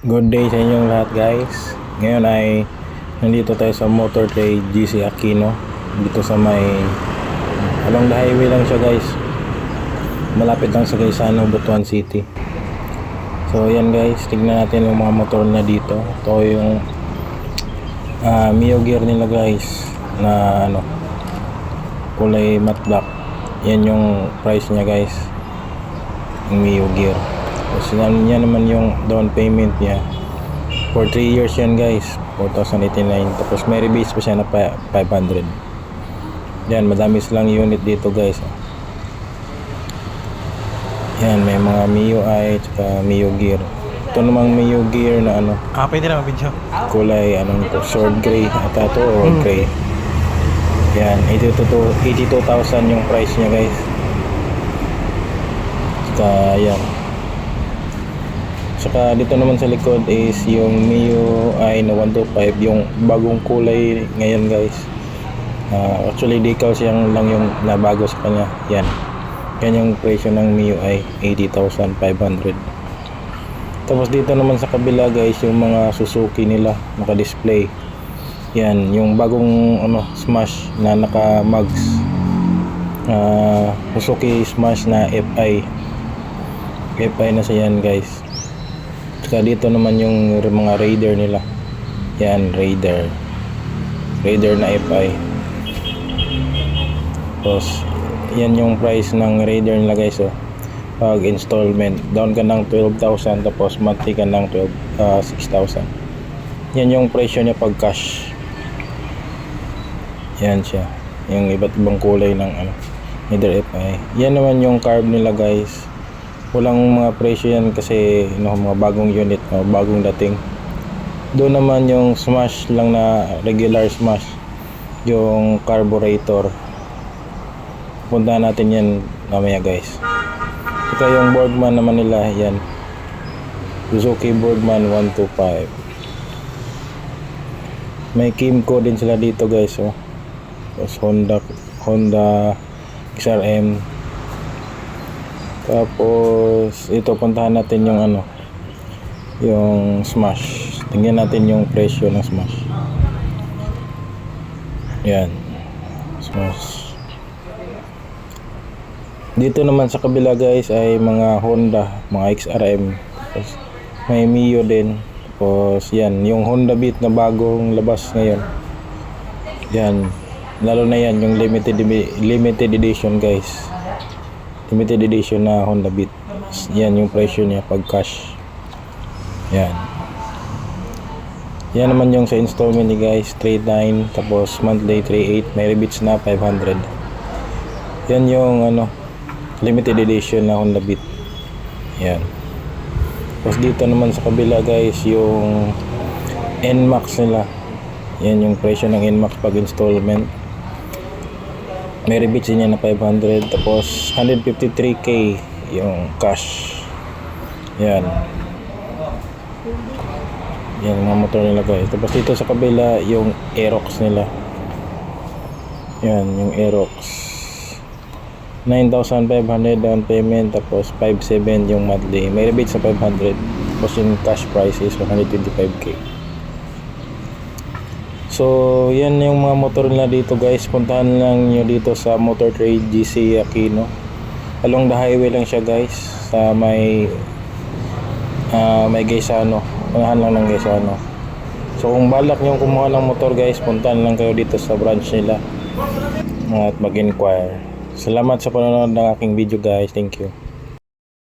Good day sa inyong lahat guys. Ngayon ay nandito tayo sa Motor Trade GC Aquino. Dito sa may along the highway lang siya guys. Malapit lang sa Gaisano, Butuan City. So yan guys, tignan natin yung mga motor na dito. Ito yung ah, Mio gear nila guys na ano kulay matte black. Yan yung price niya guys. Yung Mio gear. Yan, yan naman yung down payment niya. For 3 years yan guys. 4,089. Tapos may rebase pa siya na pa- 500. Yan, madami silang unit dito guys. Yan, may mga Mio i tsaka Mio Gear. Ito namang Mio Gear na ano, Ah, pwede naman video. kulay anong sword gray ata to or Hmm. gray. Yan, 82 82,000 yung price niya guys. Saka yan. Saka dito naman sa likod is yung Mio i na 125 yung bagong kulay ngayon guys. Ah, actually decals yan lang yung nabago sa kanya. Yan. Yan yung presyo ng Mio i 80,500. Tapos dito naman sa kabila guys yung mga Suzuki nila naka-display. Yan, yung bagong ano Smash na naka-mugs. Ah, Suzuki Smash na FI. FI na siya yan guys. Saka dito naman yung mga Raider nila. Yan, Raider. Raider na FI. Tapos, yan yung price ng Raider nila guys oh. Pag installment, down ka ng 12,000 tapos monthly ka ng 12, ah, 6,000. Yan yung presyo niya pag cash. Yan siya. Yung iba't ibang kulay ng ano, Raider FI. Yan naman yung carb nila guys. Walang mga presyo yan kasi no, mga bagong unit, no, bagong dating. Doon naman yung smash lang na regular smash. Yung carburetor. Puntahan natin yan mamaya guys. Saka yung Boardman naman nila, yan. Suzuki Boardman 125. May Kimco din sila dito guys, oh. Honda, Honda XRM. Tapos, ito puntahan natin yung ano, yung Smash. Tingnan natin yung presyo ng Smash. Yan. Smash. Dito naman sa kabila guys ay mga Honda, mga XRM. Tapos may Mio din. Tapos yan, yung Honda Beat na bagong labas ngayon. Yan. Lalo na yan, yung limited limited edition guys. Limited edition na Honda Beat. Yan yung presyo niya pag cash. Yan. Yan naman yung sa installment ni guys, 39 tapos monthly 38, may rebates na 500. Yan yung ano, limited edition na Honda Beat. Yan. Tapos dito naman sa kabila guys, yung NMAX nila. Yan yung presyo ng NMAX pag installment. May rebates niya na 500 tapos 153k yung cash. Yan. Yan mga motor nila guys. Tapos dito sa kabila yung Aerox nila. Yan yung Aerox. 9,500 down payment tapos 5,700 yung monthly. May rebate sa 500. Tapos yung cash price is 125k. So, yan yung mga motor nila dito guys. Puntahan lang nyo dito sa Motor Trade GC Aquino. Along the highway lang siya guys. Sa may ah may Gaisano. Unahan lang ng Gaisano. So, kung balak nyo kumuha ng motor guys, puntahan lang kayo dito sa branch nila. At mag-inquire. Salamat sa panonood ng aking video guys. Thank you.